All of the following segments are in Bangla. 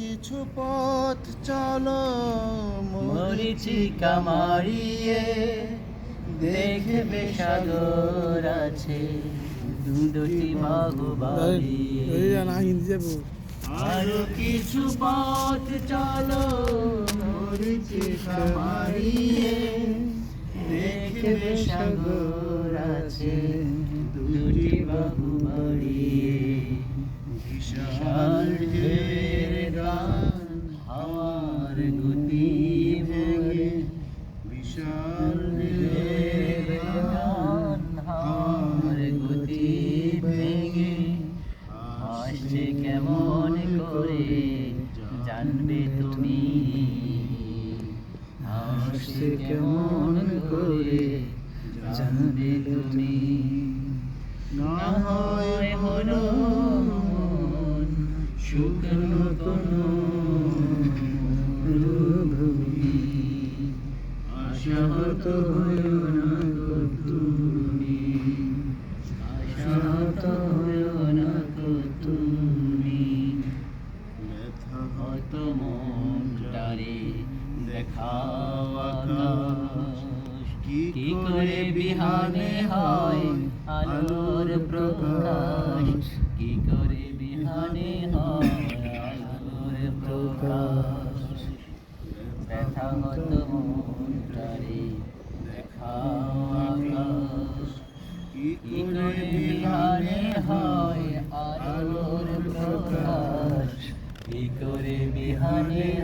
কিছু পথ চলো মরিচিকা মারিয়ে দেখবে সাগর আছে দুটি বাহু বাড়িয়ে আরও কিছু পথ চলো মরিচিকা মারিয়ে দেখবে সাগর আছে। গতি ভেঙে বিশাল কেমন জানবে তুমি জানবে তুমি না হয় মন শুকনো কোনো হয়েও না গো তুমি না গো তুমি ব্যথা হত মনটারে দেখাও করে বিহানে হয় আলোর প্রকাশ কি করে বিহানে হয় আলোর প্রকাশ? ব্যথা হত মনটারে দেখাও আকাশ কি কি করে বিহানে হয় আলোর প্রকাশ? কি করে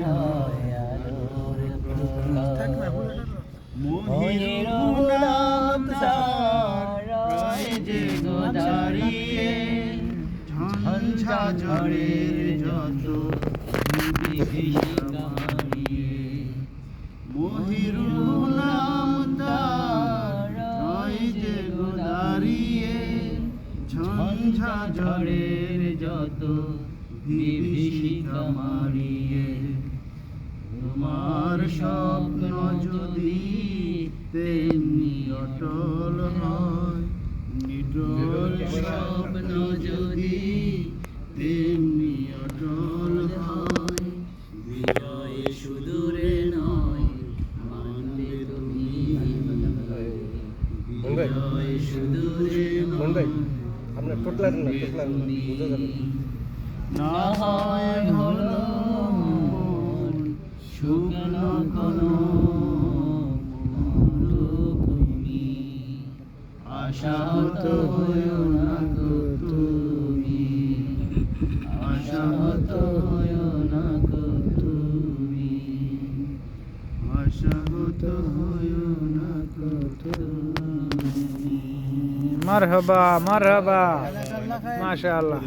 হয় আলোর প্রকাশ? মহির নাম যে গো দাঁড়িয়ে ঝঞ্ঝা ঝড়ের যত মহির ঝঞ্ঝা ঝড়ের যত বিভীষিকা মারিয়ে তোমার স্বপ্ন যদি তেমনি অটল হয় নিটল স্বপ্ন যদি তেমনি অটল হয় বিজয় সুদূরে নয় মানবে তুমি। বিজয় সুদূরে নয়। আপনার টোটলার না, টোটলার বুঝা যাবে না। হয় হলো শুকনো কোনো আশাহত হয়েও না গো তুমি, আশাহত হয়েও না গো তুমি। আশাহত হয়েও না কত মারহাবা মারহাবা। মাশাআল্লাহ।